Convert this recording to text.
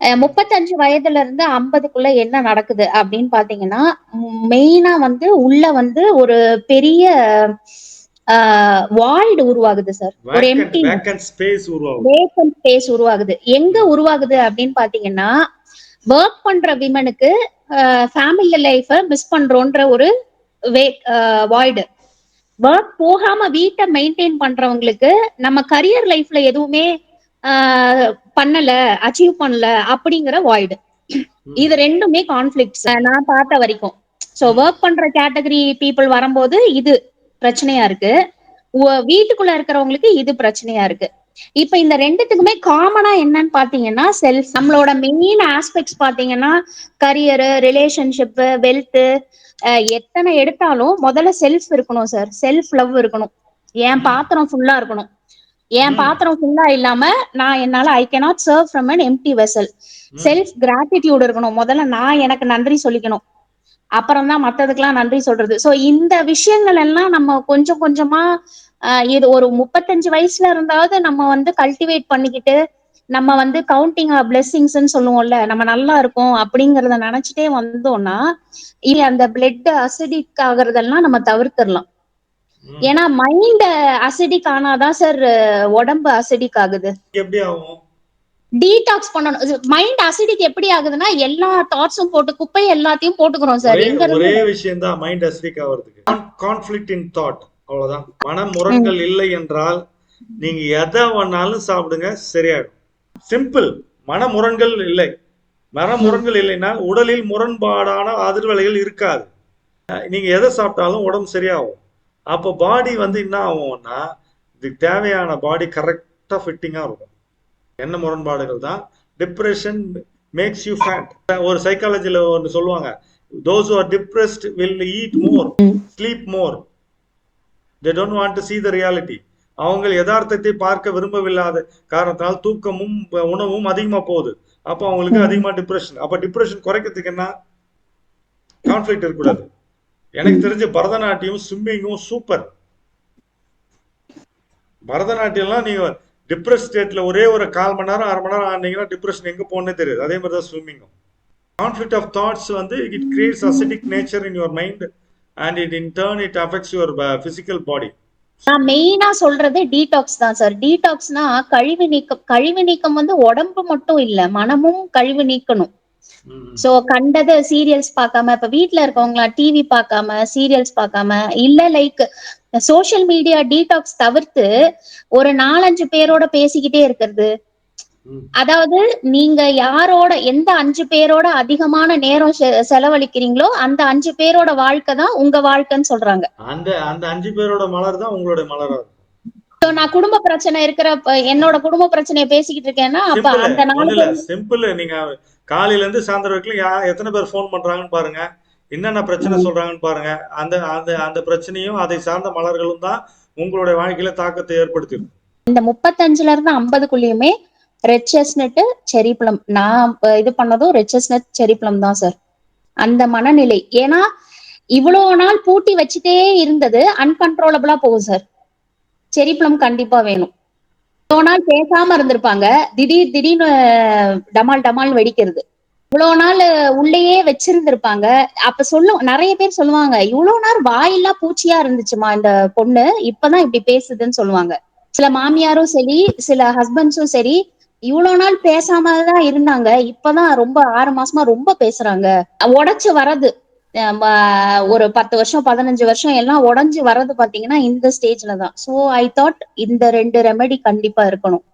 முப்பத்தஞ்சு வயதுல இருந்து ஐம்பதுக்குள்ள என்ன நடக்குது அப்படின்னு பாத்தீங்கன்னா மெயினா வந்து உள்ள வந்து ஒரு பெரிய வாய்டு உருவாகுது சார் ஒரு எம்டி வேக்கன்ட் ஸ்பேஸ் உருவாகுது. எங்க உருவாகுது அப்படின்னு பாத்தீங்கன்னா ஒர்க் பண்ற விமனுக்கு ஃபேமிலி லைஃப மிஸ் பண்றோன்ற ஒரு வாய்டு ஒர்க் போகாம வீட்டை மெயின்டைன் பண்றவங்களுக்கு நம்ம கரியர் லைஃப்ல எதுவுமே பண்ணல அச்சீவ் பண்ணல அப்படிங்கிற வாய்டு இது ரெண்டுமே கான்ஃபிளிக்ஸ் நான் பார்த்த வரைக்கும். சோ ஒர்க் பண்ற கேட்டகரி பீப்புள் வரும்போது இது பிரச்சனையா இருக்கு. வீட்டுக்குள்ள இருக்கிறவங்களுக்கு இது பிரச்சனையா இருக்கு. இப்ப இந்த ரெண்டுத்துக்குமே காமனா என்னன்னு பாத்தீங்கன்னா செல்ஃப் நம்மளோட மெயின் ஆஸ்பெக்ட்ஸ் பாத்தீங்கன்னா கரியர் ரிலேஷன்ஷிப் வெல்த் எத்தனை எடுத்தாலும் முதல்ல செல்ஃப் இருக்கணும் சார் செல்ஃப் லவ் இருக்கணும். என் பாத்திரம் ஃபுல்லா இருக்கணும். என். பாத்திரம் ஃபுல்லா இல்லாம நான் என்னால I cannot serve from an empty vessel. Self gratitude இருக்கணும் முதல்ல நான் எனக்கு நன்றி சொல்லிக்கணும் அப்புறம் தான் மத்ததுக்கெல்லாம் நன்றி சொல்றது சோ இந்த விஷயங்கள் எல்லாம் நம்ம கொஞ்சம் கொஞ்சமா இது ஒரு முப்பத்தஞ்சு வயசுல இருந்தாவது நம்ம வந்து கல்டிவேட் பண்ணிக்கிட்டு நம்ம வந்து கவுண்டிங் பிளெஸ்ஸிங்ஸ்ன்னு சொல்லுவோம்ல நம்ம நல்லா இருக்கோம் அப்படிங்கறத நினைச்சிட்டே வந்தோம்னா இது அந்த பிளட் அசிடிக் ஆகுறதெல்லாம் நம்ம தவிர்த்திடலாம். ஏன்னா மைண்ட் அசிடிக் ஆனாதான் சார் உடம்பு அசிடிக் ஆகுது. எப்படி ஆகும்? டீடாக்ஸ் பண்ணணும். மைண்ட் அசிடிக் எப்படி ஆகுதுன்னா எல்லா தாட்ஸும் போட்டு குப்பை எல்லாத்தையும் போட்டுக்கிறோம் சார் ஒரே எங்க ஒரே விஷயம் தான் மைண்ட் அசிடிக் ஆகிறதுக்கு கான்ஃபிளிக்ட் இன் தாட் அவ்வளவுதான். மனமுரண்கள் இல்லை என்றால் நீங்க எதை வேணாலும் சாப்பிடுங்க சரியாயிடும். சிம்பிள் மனமுரண்கள் இல்லை. மனமுரண்கள் இல்லைன்னா உடலில் முரண்பாடான அதிர்வலைகள் இருக்காது. நீங்க எதை சாப்பிட்டாலும் உடம்பு சரியாகும். அப்போ பாடி வந்து என்ன ஆகும்னா இதுக்கு தேவையான பாடி கரெக்டாக ஃபிட்டிங்காக இருக்கும். என்ன முரண்பாடுகள் தான்? டிப்ரெஷன் மேக்ஸ் யூ ஃபேட் ஒரு சைக்காலஜியில் ஒன்று சொல்லுவாங்க those are depressed will eat more sleep more they don't want to see the reality அவங்க யதார்த்தத்தை பார்க்க விரும்பவில்லாத காரணத்தினால் தூக்கமும் உணவும் அதிகமாக போகுது. அப்போ அவங்களுக்கு அதிகமாக டிப்ரெஷன் அப்போ டிப்ரெஷன் குறைக்கிறதுக்கு என்ன? கான்ஃப்ளிக்ட் இருக்கக்கூடாது. எனக்கு தெரிஞ்ச பரதநாட்டியம் ஸ்விம்மிங்கும் சூப்பர் பரதநாட்டியம்லாம் நீங்க டிப்ரெஸ் ஸ்டேட்ல ஒரே ஒரு கால் மணி நேரம் அரை மணி நேரம் ஆனீங்கன்னா டிப்ரெஷன் எங்க போகணும்னே தெரியாது. அதே மாதிரி uh, தான் ஸ்விம்மிங்கும் கான்ஃபிளிக் ஆஃப் தாட்ஸ் வந்து it creates acidic nature in your mind and it in turn it affects your physical body நான் மெயினா சொல்றது டீடாக்ஸ் தான் சார் டீடாக்ஸ்னா கழிவு நீக்கம் கழிவு நீக்கம் வந்து உடம்பு மட்டும் இல்ல மனமும் கழிவு நீக்கணும். சோ கண்டத சீரியல்ஸ் பார்க்காம இப்ப வீட்ல இருக்கவங்களா டிவி பார்க்காம சீரியல்ஸ் பார்க்காம இல்ல லைக் சோஷியல் மீடியா டீடாக்ஸ் தவிர்த்து ஒரு நாலஞ்சு பேரோட பேசிக்கிட்டே இருக்கிறது. அதாவது நீங்க யாரோட எந்த அஞ்சு பேரோட அதிகமான நேரம் செலவழிக்கிறீங்களோ அந்த அஞ்சு பேரோட வாழ்க்கை தான் உங்க வாழ்க்கைன்னு சொல்றாங்க. அந்த அந்த அஞ்சு பேரோட மலர் தான் உங்களோட மலரா நான் குடும்ப பிரச்சனை இருக்கிற என்னோட குடும்ப பிரச்சனையை பேசிக்கிட்டு இருக்கேன்னா அப்ப அந்த பேர் சிம்பிள் நீங்க காலையில இருந்து சாயந்தரம் வரைக்கும் எத்தனை பேர் ஃபோன் பண்றாங்கன்னு பாருங்க. என்னென்ன பிரச்சனை சொல்றாங்கன்னு பாருங்க. அந்த அந்த அந்த பிரச்சனையும் அதை சார்ந்த மலர்களும் தான் உங்களுடைய வாழ்க்கையில தாக்கத்தை ஏற்படுத்திடும். இந்த முப்பத்தஞ்சுல இருந்து ஐம்பதுக்குள்ளயுமே ரெட் செஸ்னட் செரி பிளம் நான் இது பண்ணதும் ரெட் செஸ்னட் செரி பிளம் தான் சார். அந்த மனநிலை. ஏன்னா இவ்வளவு நாள் பூட்டி வச்சுட்டே இருந்தது அன்கன்ட்ரோலபிளா போகும் சார். செரி பிளம் கண்டிப்பா வேணும். இவ்வளவு நாள் பேசாம இருந்திருப்பாங்க. திடீர் திடீர்னு டமால் டமால் வெடிக்கிறது. இவ்வளவு நாள் உள்ளேயே வச்சிருந்திருப்பாங்க. அப்ப சொல்லும் நிறைய பேர் சொல்லுவாங்க இவ்வளவு நாள் வாயெல்லாம் பூச்சியா இருந்துச்சுமா இந்த பொண்ணு? இப்பதான் இப்படி பேசுதுன்னு சொல்லுவாங்க. சில மாமியாரும் சரி சில ஹஸ்பண்ட்ஸும் சரி இவ்வளவு நாள் பேசாம தான் இருந்தாங்க. இப்பதான் ரொம்ப ஆறு மாசமா ரொம்ப பேசுறாங்க. உடைச்சு வர்றது. ஒரு பத்து வருஷம் பதினஞ்சு வருஷம் எல்லாம் உடைஞ்சு வர்றது பாத்தீங்கன்னா இந்த ஸ்டேஜ்ல தான். சோ ஐ தாட் இந்த ரெண்டு ரெமெடி கண்டிப்பா இருக்கணும்.